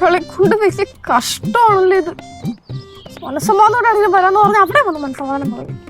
ഇവളെ കൊണ്ട് വലിയ കഷ്ടമാണല്ലോ ഇത്. മനസ്സമാധാനോടെ അങ്ങനെ വരാന്ന് പറഞ്ഞാൽ അവിടെ വന്ന് മനസ്സമാധാനം പറയും.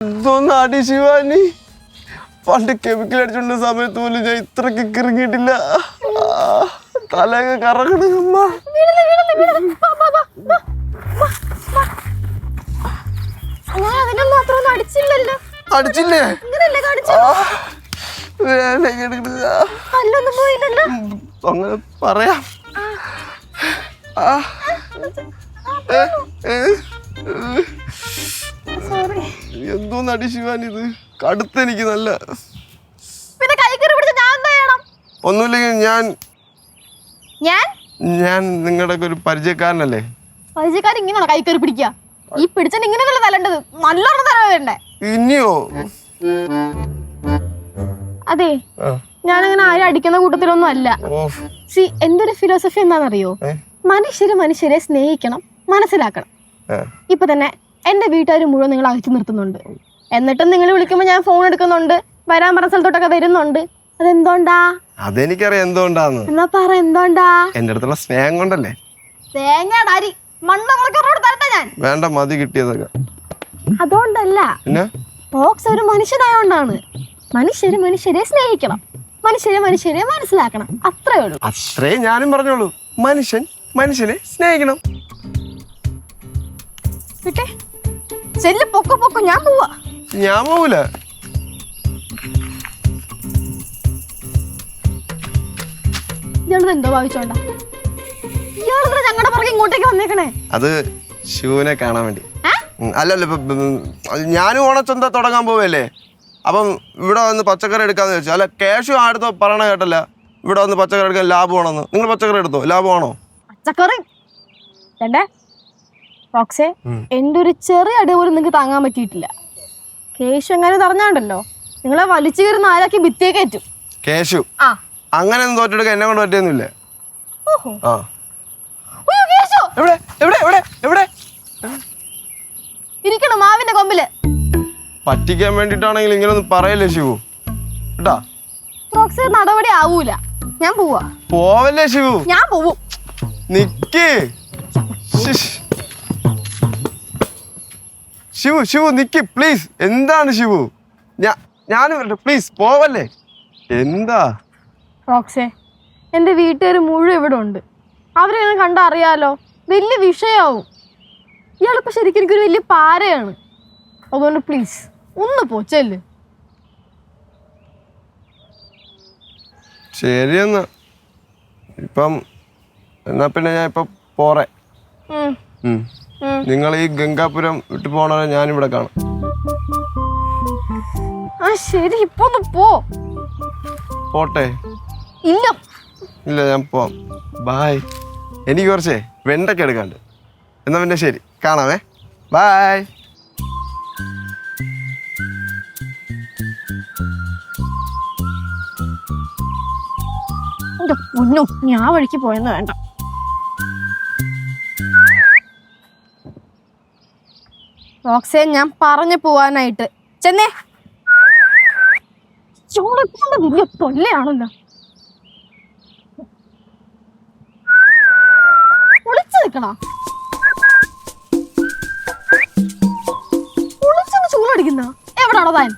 എന്തോന്ന് നാടി ശിവാനി. പണ്ട് കെമിക്കൽ അടിച്ചോണ്ട സമയത്ത് പോലും ഞാൻ ഇത്രക്ക് കിറങ്ങിയിട്ടില്ല. തലയൊക്കെ കറങ്ങണ അമ്മ അടിച്ചില്ലേ? അങ്ങനെ പറയാം. ആ, ഏ, ഏ, എന്തോന്ന് അടി ശിവാനി കടുത്തെനിക്ക് നല്ല പിന്നെ കൈ കയറി പിടിച്ച ഞാൻ എന്താ ചെയ്യണം? ഒന്നുമില്ലെങ്കിൽ ഞാൻ ഞാൻ? ഞാൻ നിങ്ങളുടെ ഒരു പരിചയക്കാരനല്ലേ? പരിചയക്കാരൻ ഇങ്ങനെയാണ് കൈ കയറി പിടിക്കുക? ഈ പിടിച്ചാൽ ഇങ്ങനെയല്ലേ തലേണ്ടത് നല്ലോണം തല വേണ്ടേ ഇനിയോ? അതെ ഞാൻ ഞാനങ്ങനെ ആരും അടിക്കുന്ന കൂട്ടത്തിലൊന്നും അല്ല. സി എന്റെ ഒരു ഫിലോസഫി എന്താണെന്നറിയോ മനുഷ്യര് മനുഷ്യരെ സ്നേഹിക്കണം മനസ്സിലാക്കണം. ഇപ്പൊ തന്നെ എന്റെ വീട്ടുകാർ മുഴുവൻ നിങ്ങൾ അകറ്റി നിർത്തുന്നുണ്ട്. എന്നിട്ടും നിങ്ങൾ വിളിക്കുമ്പോൾ ഞാൻ ഫോൺ എടുക്കുന്നുണ്ട്. വരാൻ പറഞ്ഞ സ്ഥലത്തോട്ടൊക്കെ വരുന്നുണ്ട്. അതെന്തോണ്ടാ അതെനിക്കറിയാം എന്തുകൊണ്ടാന്ന്. എന്നാ പറ എന്തോണ്ടാ എന്റെ അടുത്തുള്ള സ്നേഹം കൊണ്ടല്ലേ? തേങ്ങയുടെ അരി. മണ്ണുറക്കറോട് തരട്ടെ ഞാൻ. വേണ്ട മതി കിട്ടിയതൊക്കെ. അതുകൊണ്ടല്ല. പിന്നെ? ഫോക്സ് ഒരു മനുഷ്യനായോണ്ടാണ്. മനുഷ്യര് മനുഷ്യരെ സ്നേഹിക്കണം. മനുഷ്യരെ മനുഷ്യരെ മനസ്സിലാക്കണം. അത്രേ ഉള്ളൂ. അത്രേ ഞാനും പറഞ്ഞോളൂ. മനുഷ്യൻ മനുഷ്യനെ സ്നേഹിക്കണം. കിട്ടേ ചെല്ല് പൊക്കോ പൊക്കോ ഞാൻ പോവാ. ഞാൻ പോവില്ല എന്തോ ഭാവിച്ചോണ്ട? ഇയാളെന്താ ഞങ്ങളുടെ പുറകെ ഇങ്ങോട്ടേക്ക് വന്നേക്കണേ. അത് ശിവനെ കാണാൻ വേണ്ടി. അല്ലല്ല ഞാനും ഓണച്ചന്ത തുടങ്ങാൻ പോവല്ലേ? അപ്പം ഇവിടെ വന്ന് പച്ചക്കറി എടുക്കാന്ന് വെച്ചു അല്ല കേശു അടുത്ത് പറയണ കേട്ടല്ല. ഇവിടെ വന്ന് പച്ചക്കറി എടുക്കാൻ ലാഭമാണെന്ന്. നിങ്ങൾ പച്ചക്കറി എടുത്തോ? ലാഭമാണോ? പച്ചക്കറി? റോക്സേ. എന്റെ ഒരു ചെറിയ അടി പോലും നിങ്ങൾക്ക് താങ്ങാൻ പറ്റിയിട്ടില്ല. കേശു എങ്ങനെ തറഞ്ഞാണ്ടല്ലോ നിങ്ങളെ വലിച്ചു കയറി നാലാക്കി ഭിത്തിയെ കയറ്റും. കേശു ആ. അങ്ങനെ ഒന്നും തോറ്റെടുക്കാൻ എന്നെ കൊണ്ട് പറ്റിയൊന്നുമില്ല. ഓഹോ. ആ. ഉയ്യോ, കേശു! എവിടെ? എവിടെ? എവിടെ? എവിടെ? ഇരിക്കണം മാവിന്റെ കൊമ്പിൽ. പറ്റിക്കാൻ വേണ്ടിയിട്ടാണെങ്കിൽ ഇങ്ങനൊന്നും പറയല്ലേ ശിവു? കേട്ടാ? റോക്സേ നടപടി ആവൂല. ഞാൻ പോവാ. പോവല്ലേ ശിവു? ഞാൻ പോവും. നിക്ക്. ശ്ശിഷ്. ശിവു ശിവു നിക്ക് പ്ലീസ് എന്താണ് ശിവു? ഞാൻ ഞാനും വരട്ടെ. പ്ലീസ് പോവല്ലേ? എന്താ? റോക്സേ എന്റെ വീട്ടുകാർ മുഴുവൻ ഇവിടെ ഉണ്ട്. അവരെ കണ്ടറിയാലോ? വലിയ വിഷയാവും. ഇയാളിപ്പോൾ ശരിക്കും എനിക്കൊരു വലിയ പാരയാണ്. അതുകൊണ്ട് പ്ലീസ് ഒന്ന് പോച്ചല്ലേ ശരി എന്നാ. ഇപ്പം എന്നാ പിന്നെ ഞാൻ ഇപ്പം പോറേ. നിങ്ങൾ ഈ ഗംഗാപുരം വിട്ടു പോണവരെ ഞാനിവിടെ കാണാം. ആ ശരി ഇപ്പൊ ഒന്ന് പോ. പോട്ടെ. ഇല്ല. ഇല്ല ഞാൻ പോവാം. ബായ് എനിക്ക് കുറച്ചേ വെണ്ടൊക്കെ എടുക്കാണ്ട് എന്നാ പിന്നെ ശരി. കാണാമേ. ബായ് പൊന്നു ഞാൻ വഴിക്ക് പോയെന്ന് വേണ്ട. റോക്സേ ഞാൻ പറഞ്ഞു പോവാനായിട്ട്. ചെന്നേ. ചോളെ വലിയ തൊല്ലയാണല്ലോ. ഒളിച്ചു നിൽക്കണോ? ഒളിച്ചൊന്ന് ചൂളടിക്കുന്ന? എവിടാണോ താൻ